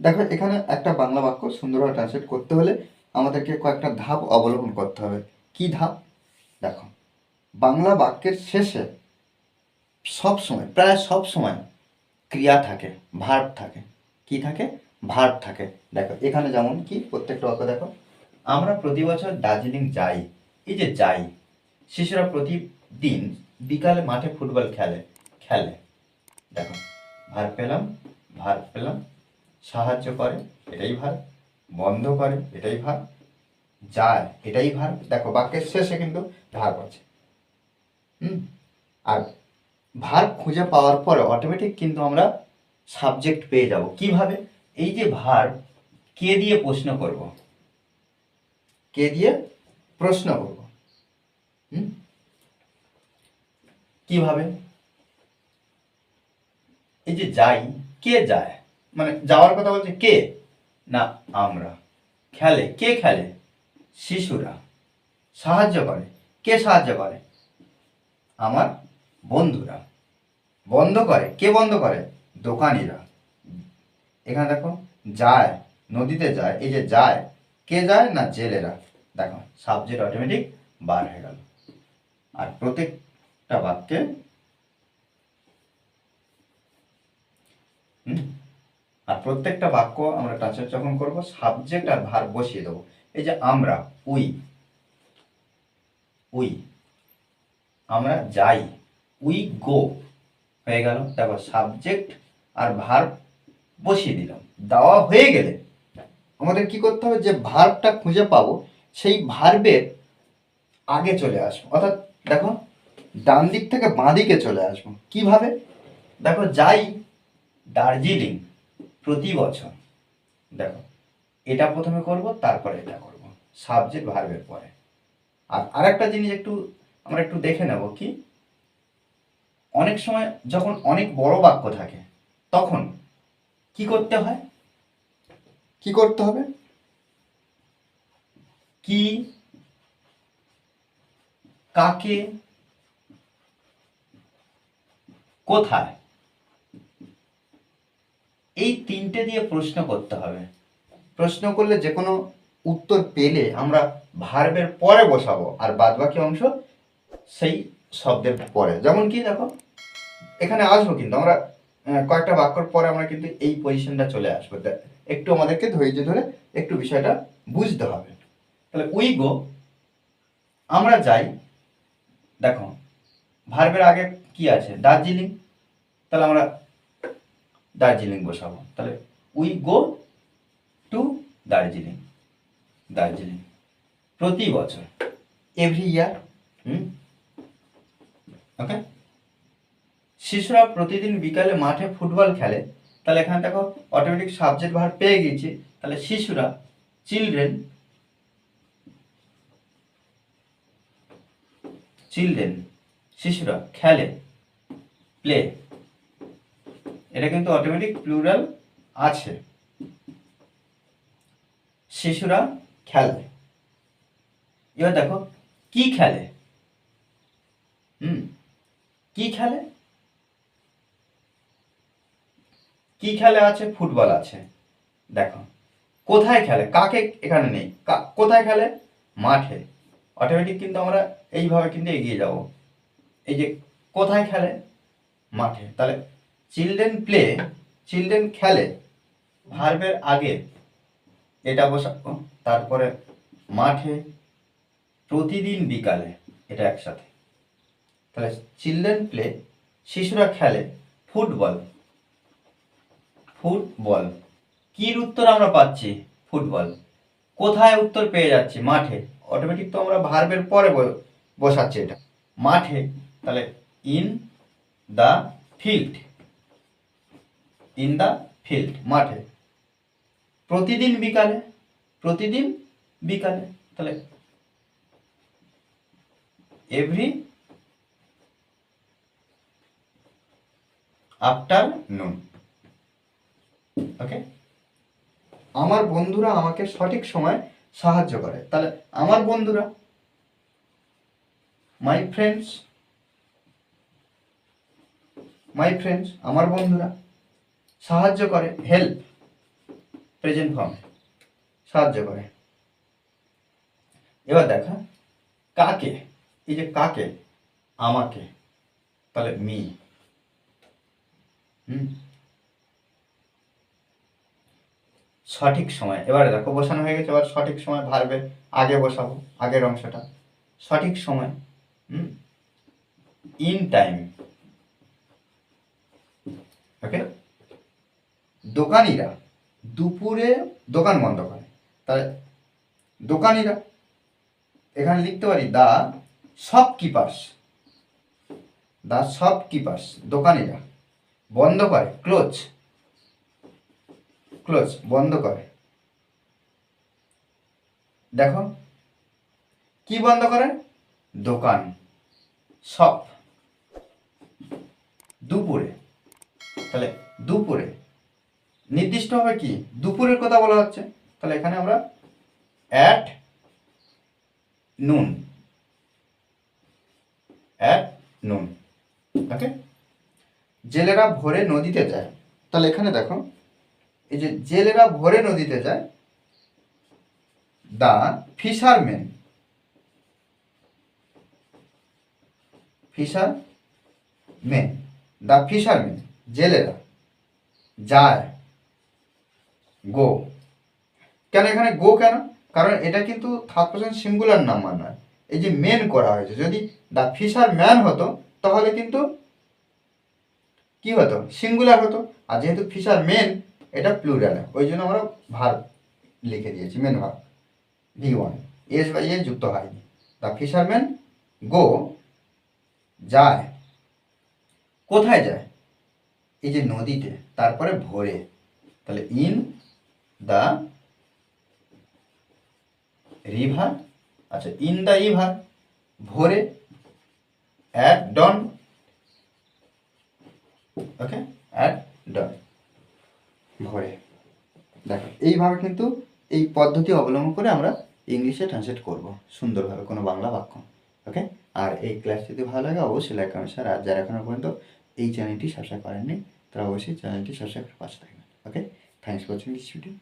দেখো, এখানে একটা বাংলা বাক্য সুন্দরভাবে ট্রান্সলেট করতে হলে আমাদেরকে কয়েকটা ধাপ অবলম্বন করতে হবে। কি ধাপ? দেখো, বাংলা বাক্যের শেষে সব সময়, প্রায় সব সময় ক্রিয়া থাকে, ভার্ব থাকে। কি থাকে? ভার্ব থাকে। দেখো, এখানে যেমন কি, প্রত্যেকটা বাক্য দেখো। আমরা প্রতি বছর দার্জিলিং যাই, এই যে যাই, শিশুরা প্রতিদিন বিকালে মাঠে ফুটবল খেলে খেলে। দেখো ভার পেলাম ভার পেলাম সাহায্য করে, এটাই ভার। বন্ধ করে, এটাই ভার। যায় এটাই ভার। দেখো, বাক্যের শেষে কিন্তু ভার আছে। হুম? আর ভার খুঁজে পাওয়ার পরে অটোমেটিক কিন্তু আমরা সাবজেক্ট পেয়ে যাব। কীভাবে? এই যে ভার, কে দিয়ে প্রশ্ন করব? কে দিয়ে প্রশ্ন করব? হুম? কীভাবে? এই যে যাই, কে যায়? মানে যাওয়ার কথা বলছে কে? না, আমরা। খেলে। কে খেলে? শিশুরা। সাহায্য করে। কে সাহায্য করে? আমার বন্ধুরা। বন্ধ করে। কে বন্ধ করে? দোকানিরা। এখানে দেখো, যায়, নদীতে যায়, এই যে যায়, কে যায় না জেলেরা? দেখো সাবজেক্ট অটোমেটিক বার হয়ে গেল। আর প্রত্যেকটা বাক্যে হুম আর প্রত্যেকটা বাক্য আমরা ট্রান্সলেট যখন করব সাবজেক্ট আর ভার বসিয়ে দেবো। এই যে আমরা উই উই আমরা যাই উই গো হয়ে গেল। দেখো সাবজেক্ট আর ভার বসিয়ে দিলাম। দেওয়া হয়ে গেলে আমাদের কি করতে হবে? যে ভার্বটা খুঁজে পাবো, সেই ভার্বের আগে চলে আসব। অর্থাৎ দেখো, ডান দিক থেকে বাঁ দিকে চলে আসব। কীভাবে? দেখো, যাই, দার্জিলিং। প্রতি বছর। দেখো এটা প্রথমে করব তারপরে এটা করব। সাবজেক্ট ভার্বের পরে। আর আরেকটা জিনিস একটু আমরা একটু দেখে নেব কি অনেক সময় যখন অনেক বড় বাক্য থাকে তখন কি করতে হয়? কি করতে হবে? কি কাকে কোথায় এই তিনটে দিয়ে প্রশ্ন করতে হবে। প্রশ্ন করলে যে কোনো উত্তর পেলে আমরা ভার্বের পরে বসাবো আর বাদবাকি অংশ সেই শব্দের পরে। যেমন কি দেখো, এখানে আসব কিন্তু আমরা কয়েকটা বাক্যর পরে আমরা কিন্তু এই পজিশনটা চলে আসব। একটু আমাদেরকে ধৈর্য ধরে একটু বিষয়টা বুঝতে হবে। তাহলে উই গো, আমরা যাই, দেখো, ভার্বের আগে কি আছে? দার্জিলিং। তাহলে আমরা দার্জিলিং বসাবো। তাহলে we go to Darjeeling. Darjeeling. প্রতি বছর। এভরি ইয়ার হুম? ওকে শিশুরা প্রতিদিন বিকালে মাঠে ফুটবল খেলে, তাহলে এখানে দেখো অটোমেটিক সাবজেক্ট ভার পেয়ে গেছি তাহলে শিশুরা চিলড্রেন চিলড্রেন শিশুরা খেলে প্লে এটা কিন্তু অটোমেটিক প্লুরাল আছে। শিশুরা খেলে। এবার দেখো, কি খেলে? হুম, কি খেলে? কি খেলে আছে? ফুটবল আছে। দেখো, কোথায় খেলে? কাকে এখানে নেই? কোথায় খেলে? মাঠে। অটোমেটিক কিন্তু আমরা এইভাবে কিন্তু এগিয়ে যাব। এই যে, কোথায় খেলে? মাঠে। তাহলে চিলড্রেন প্লে চিলড্রেন খেলে ভার্বের আগে এটা বসাবো তারপরে মাঠে, প্রতিদিন বিকালে এটা একসাথে। তাহলে চিলড্রেন প্লে শিশুরা খেলে ফুটবল ফুটবল কির উত্তর আমরা পাচ্ছি? ফুটবল কোথায় উত্তর পেয়ে যাচ্ছি? মাঠে। অটোমেটিক তো আমরা ভার্বের পরে বসাচ্ছি এটা। মাঠে, তাহলে in the field in the field মাঠে। প্রতিদিন বিকালে প্রতিদিন বিকালে, তাহলে এভরি আফটার নুন ওকে আমার বন্ধুরা আমাকে সঠিক সময় সাহায্য করে। তাহলে আমার বন্ধুরা মাই ফ্রেন্ডস মাই ফ্রেন্ডস আমার বন্ধুরা সাহায্য করে হেল্প প্রেজেন্ট ফর্ম সাহায্য করে। এবার দেখা, কাকে, এই যে কাকে, আমাকে, তাহলে মি হুম? সঠিক সময়, এবারে দেখো বসানো হয়ে গেছে, এবার সঠিক সময় ভারবে আগে বসাবো, আগের অংশটা। সঠিক সময়, হুম? ইন টাইম ওকে দোকানিরা দুপুরে দোকান বন্ধ করে। তাহলে দোকানিরা, এখানে লিখতে পারি, দা শপকিপার্স। দা শপকিপার্স, দোকানিরা বন্ধ করে, ক্লোজ। ক্লোজ, বন্ধ করে। দেখো, কি বন্ধ করে? দোকান, শপ। দুপুরে, তাহলে দুপুরে নির্দিষ্ট হবে কি? দুপুরের কথা বলা হচ্ছে। তাহলে এখানে আমরা অ্যাট নুন অ্যাট নুন ওকে জেলেরা ভোরে নদীতে যায়। তাহলে এখানে দেখো, এই যে জেলেরা ভোরে নদীতে যায় the fisherman fisher men the fisherman জেলেরা যায়। গো কেন এখানে গো কেন? কারণ এটা কিন্তু থার্ড পার্সন সিঙ্গুলার নাম্বার নয়। এই যে মেন করা হয়েছে, যদি দ্য ফিশার ম্যান হতো, তাহলে কিন্তু কি হতো? সিঙ্গুলার হতো। আর যেহেতু ফিশার মেন এটা প্লুরাল ওই জন্য আমরা ভার লিখে দিয়েছি মেন ভার ভি ওয়ান এস এ যুক্ত হয়নি। দা ফিশারম্যান গো যায়। কোথায় যায়? এই যে নদীতে, তারপরে ভোরে। তাহলে ইন দ্য রিভার আচ্ছা ইন দ্য রিভার ভোরে at dawn okay at dawn ভোরে। দেখো, এইভাবে কিন্তু এই পদ্ধতি অবলম্বন করে আমরা ইংলিশে ট্রান্সলেট করব, সুন্দরভাবে কোনো বাংলা বাক্য ওকে আর এই ক্লাস যদি ভালো লাগে, অবশ্যই লাইক কমেন্ট শেয়ার আর যারা এখনও পর্যন্ত এই চ্যানেলটি সাবস্ক্রাইব করেননি, তারা অবশ্যই চ্যানেলটি সাবস্ক্রাইব করে পাশে থাকবেন okay thanks for watching this video